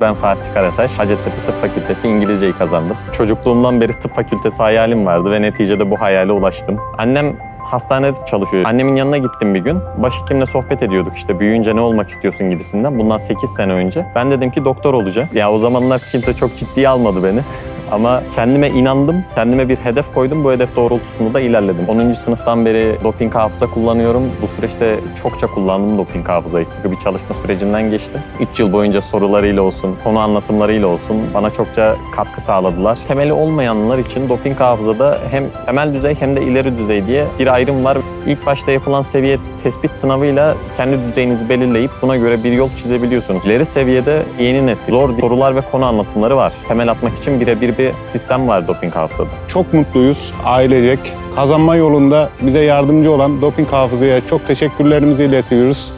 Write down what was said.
Ben Fatih Karataş, Hacettepe Tıp Fakültesi İngilizceyi kazandım. Çocukluğumdan beri tıp fakültesi hayalim vardı ve neticede bu hayale ulaştım. Annem hastanede çalışıyor. Annemin yanına gittim bir gün. Başhekimle sohbet ediyorduk işte büyüyünce ne olmak istiyorsun gibisinden. Bundan 8 sene önce. Ben dedim ki doktor olacağım. Ya o zamanlar kimse çok ciddiye almadı beni. Ama kendime inandım, kendime bir hedef koydum. Bu hedef doğrultusunda da ilerledim. 10. sınıftan beri doping hafıza kullanıyorum. Bu süreçte çokça kullandım doping hafızayı. Sıkı bir çalışma sürecinden geçtim. 3 yıl boyunca sorularıyla olsun, konu anlatımlarıyla olsun bana çokça katkı sağladılar. Temeli olmayanlar için doping hafızada hem temel düzey hem de ileri düzey diye bir ayrım var. İlk başta yapılan seviye tespit sınavıyla kendi düzeyinizi belirleyip buna göre bir yol çizebiliyorsunuz. İleri seviyede yeni nesil zor sorular ve konu anlatımları var. Temel atmak için birebir bir sistem var doping hafızada. Çok mutluyuz ailecek. Kazanma yolunda bize yardımcı olan Doping Hafıza'ya çok teşekkürlerimizi iletiyoruz.